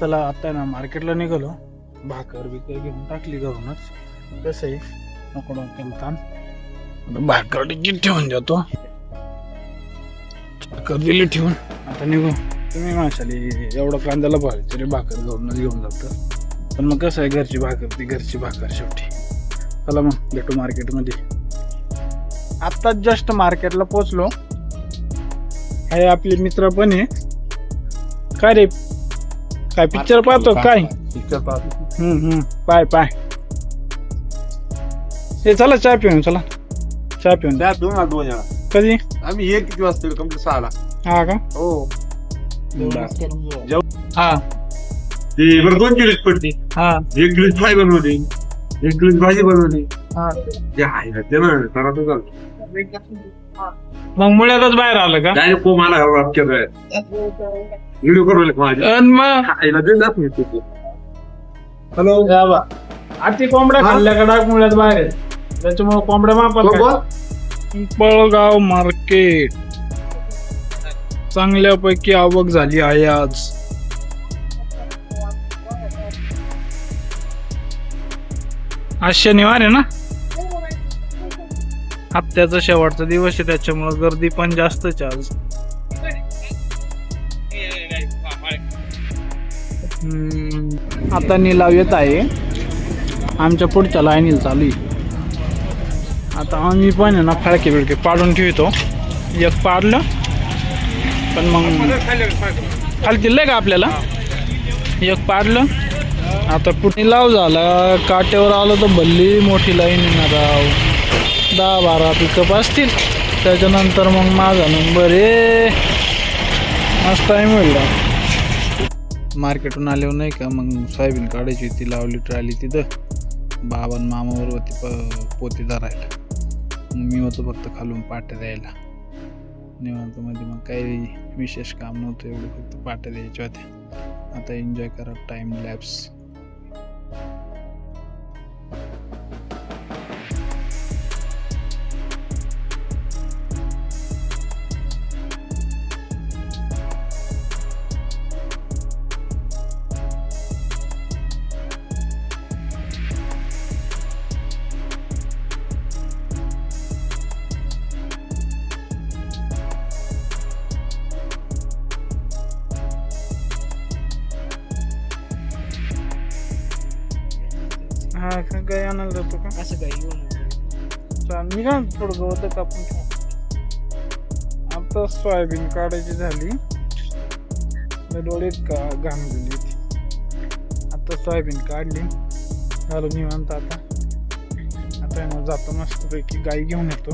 चला आता ना मार्केटला निघालो. भाकर बिकर घेऊन टाकली घरूनच. कसं आहे नको डोक्याला ताण भाकर डिग्गीत ठेवून जातो. भाकर दिली ठेवून. आता निघू. तुम्ही माशाली एवढं कांद्याला पाहिजे तरी भाकर घरूनच घेऊन जातं. पण मग कसं आहे घरची भाकर ती घरची भाकर शेवटी. चला मग भेटू मार्केटमध्ये. आत्ताच जस्ट मार्केटला पोचलो. हे आपले मित्र पण आहे. काय रे? काय पिक्चर पाहतो काय? पिक्चर पाहतो. हम्म हम्म. पाय पाय. हे चला चहा पिऊन चला. चहा पिऊन. त्या दोन आठ दोन वेळा कधी? आम्ही एक किती वाजता कंप्लीट सहाला. हा का? हो. हा. ते बरं दोन किलोची पडली हा. एक किलो फ्राय बनवली. एक किलो भाजी बनवली. हा. ते आहे ना ते ना करा तो चालतो मग मुळ्यातच बाहेर आलं का? डायरेक्ट कोम आला वाक्य व्हिडिओ करू माझे अन मग आईला दे जात नाही तू हॅलो या बा. आती कोंबड्या हा? खाल्ल्या का डाक मुळ्यात बाहेर आहे. त्याच्यामुळे कोंबड्या मापात पिंपळगाव मार्केट चांगल्यापैकी आवक झाली आहे आज आज शनिवार आहे ना हप्त्याचा शेवटचा दिवस आहे त्याच्यामुळे गर्दी पण जास्तच आज आता निलाव येत आहे. आमच्या पुढच्या लाईनीला चालू आहे. आता आम्ही पण आहे ना फडके बिळके पाडून ठेवतो. एक पाडलं पण मग खालती लय का आपल्याला? एक पाडलं. आता पुढे लाव झाला. काट्यावर आलं तर भल्ली मोठी लाईन येणार राव. दहा बारा पिकअप असतील. त्याच्यानंतर मग माझा नंबर ए. मस्त टाईम होईल मार्केटून मार्केटहून आल्यावर नाही का मग सोयाबीन काढायची होती लावली ट्रायली तिथं. बाबा मामावर होती प पोती धरायला. मग मी होतो फक्त खालून पाट्या द्यायला. निवांत मध्ये मग काही विशेष काम नव्हतं एवढं फक्त पाट्या द्यायच्या होत्या. आता एन्जॉय करा टाइम लॅब्स हा का काय आणायला जातो का? असं काही चाल मी का थोडं गवत कापून ठेव. आता सोयाबीन काढायची झाली. डोळ्यात का घाम गेली होती. आता सोयाबीन काढली. झालं निवांत आता. आता जातो मस्तपैकी गाई घेऊन येतो.